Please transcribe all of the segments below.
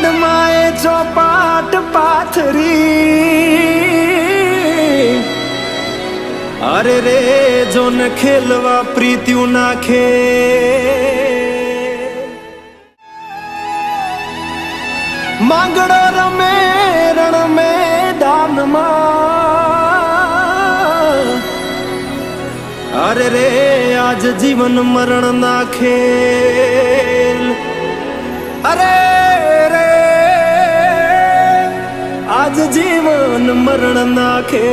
પદ્માએ ચોપાટ પાથરી. અરે રે, જોન ખેલવા પ્રીત્યુ નાખે. માંગડો રમે, રણ મેદાનમાં અરે રે, આજ જીવન મરણ નાખે અરે આજ જીવન મરણ નાખે.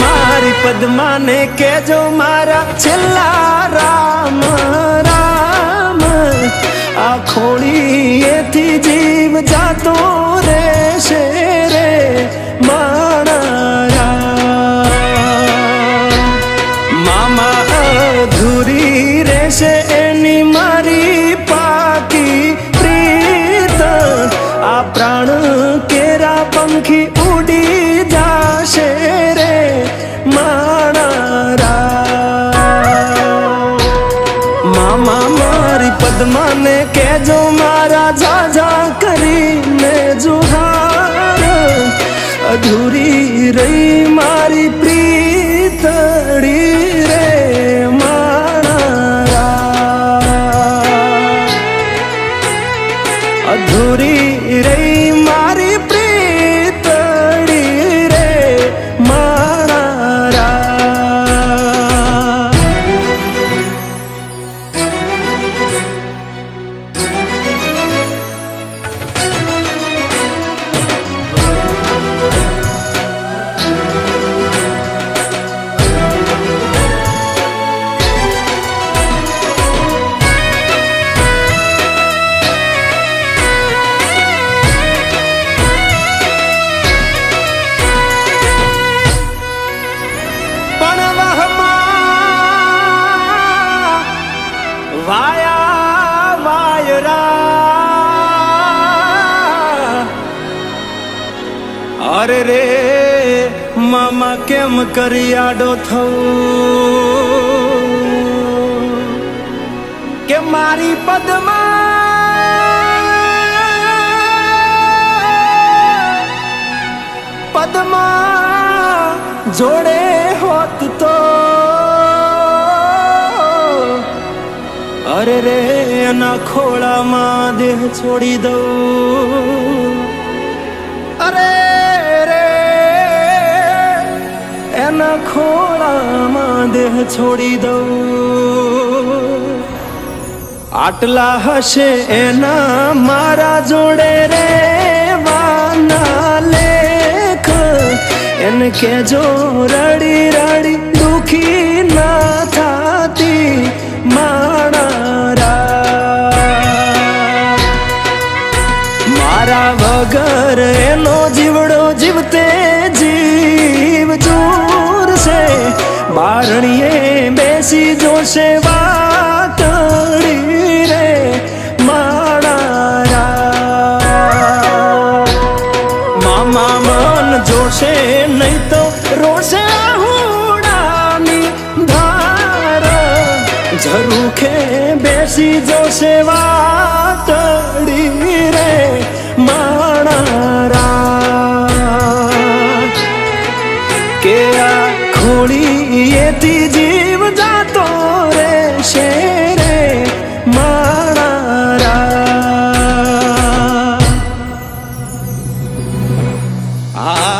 મારી પદ્માને કેજો મારા છેલ્લા રામ રામ. આ ખોળીએથી જીવ જાતો રહેશે રે. મામા અધૂરી રહેશે એની મારી પાકી પ્રીત આ પ્રાણ કેરા પંખી અધૂરી રહી મારી પ્રીતડી રે રામ. અધૂરી રહી મારી વાયરા અરે રે મામા કેમ કરી આડો થવું કે મારી પદમાં પદમાં જોડે હોત તો અરે રે એના ખોળામાં દેહ છોડી દઉં. અરે રે, એના ખોળામાં દેહ છોડી દઉં. આટલા હશે એના મારા જોડે રે, વાના લેખ. એને કેજો રડી રડી બારણીએ બેસી જોશે વાતડી રે માણારા મામા મન જોશે નહીં તો રોશે હુડાની બેસી જોશે વાતડી રે માણા ખોળીએથી જીવ જાતો રહેશે રે. આ આ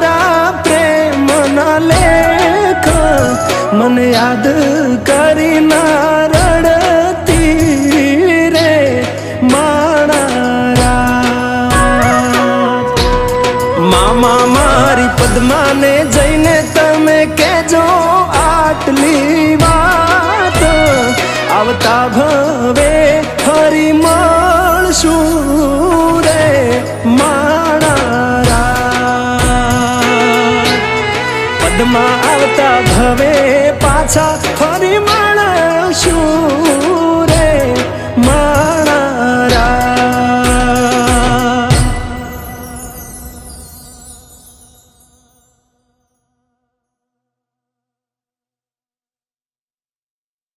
મને યાદ કરી ના રડતી રે માણારા. મામા મારી પદ્માને જઈને તમે કેજો આટલી વાત. આવતા ભવે ફરી મળશું રે માણારા. પદ્મા આવતા ભવે talk.